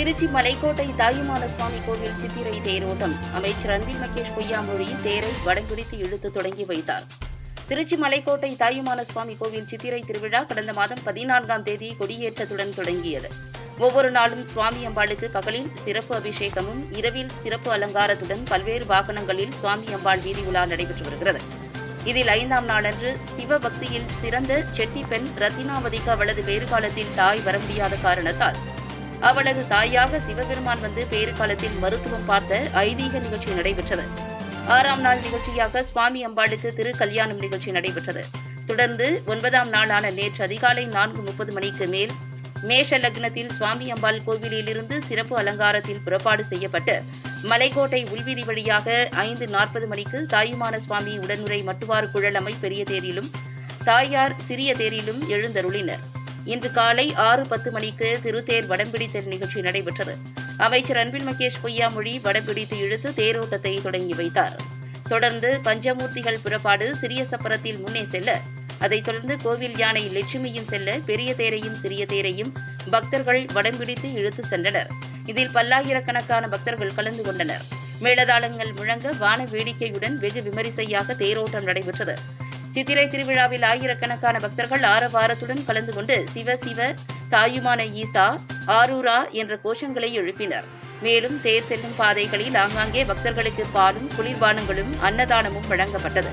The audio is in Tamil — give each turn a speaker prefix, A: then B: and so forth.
A: திருச்சி மலைக்கோட்டை தாயுமான சுவாமி கோவில் சித்திரை தேரோட்டம். அமைச்சர் அன்பில் மகேஷ் பொய்யாமொழி தேரை வடங்குறித்து இழுத்து தொடங்கி வைத்தார். திருச்சி மலைக்கோட்டை தாயுமான சுவாமி கோவில் சித்திரை திருவிழா கடந்த மாதம் பதினான்காம் தேதி கொடியேற்றத்துடன் தொடங்கியது. ஒவ்வொரு நாளும் சுவாமி அம்பாளுக்கு பகலில் சிறப்பு அபிஷேகமும் இரவில் சிறப்பு அலங்காரத்துடன் பல்வேறு வாகனங்களில் சுவாமி அம்பாள் வீதி உலா நடைபெற்று வருகிறது. இதில் ஐந்தாம் நாளன்று சிவபக்தியில் சிறந்த செட்டி பெண் ரத்தினாவதிக்கு அவளது பேறுகாலத்தில் தாய் வர முடியாத காரணத்தால் அவளது தாயாக சிவபெருமான் வந்து பேறு காலத்தில் மருத்துவம் பார்த்த ஐதீக நிகழ்ச்சி நடைபெற்றது. ஆறாம் நாள் நிகழ்ச்சியாக சுவாமி அம்பாளுக்கு திரு கல்யாணம் நிகழ்ச்சி நடைபெற்றது. தொடர்ந்து ஒன்பதாம் நாளான நேற்று அதிகாலை நான்கு முப்பது மணிக்கு மேல் மேஷ லக்னத்தில் சுவாமி அம்பாள் கோவிலிலிருந்து சிறப்பு அலங்காரத்தில் புறப்பாடு செய்யப்பட்டு மலைக்கோட்டை உள்வீதி வழியாக ஐந்து நாற்பது மணிக்கு தாயுமான சுவாமி உடனுரை மட்டுவாறு குழலமை பெரிய தேரிலும் தாயார் சிறிய தேரிலும் எழுந்தருளினர். இன்று காலை ஆறு பத்து மணிக்கு திருத்தேர் வடம்பிடித்தல் நிகழ்ச்சி நடைபெற்றது. அமைச்சர் அன்பில் மகேஷ் பொய்யாமொழி வடம்பிடித்து இழுத்து தேரோட்டத்தை தொடங்கி வைத்தார். தொடர்ந்து பஞ்சமூர்த்திகள் புறப்பாடு சிறிய சப்பரத்தில் முன்னே செல்ல அதைத் தொடர்ந்து கோவில் யானை லட்சுமியும் செல்ல பெரிய தேரையும் சிறிய தேரையும் பக்தர்கள் வடம்பிடித்து இழுத்து சென்றனர். இதில் பல்லாயிரக்கணக்கான பக்தர்கள் கலந்து கொண்டனர். மேளதாளங்கள் முழங்க வான வேடிக்கையுடன் வெகு விமரிசையாக தேரோட்டம் நடைபெற்றது. சித்திரை திருவிழாவில் ஆயிரக்கணக்கான பக்தர்கள் ஆரவாரத்துடன் கலந்து கொண்டு சிவ சிவ தாயுமான ஈசா ஆரூரா என்ற கோஷங்களை எழுப்பினர். மேலும் தேர் செல்லும் பாதைகளில் ஆங்காங்கே பக்தர்களுக்கு பாலும் குளிர்பானங்களும் அன்னதானமும் வழங்கப்பட்டது.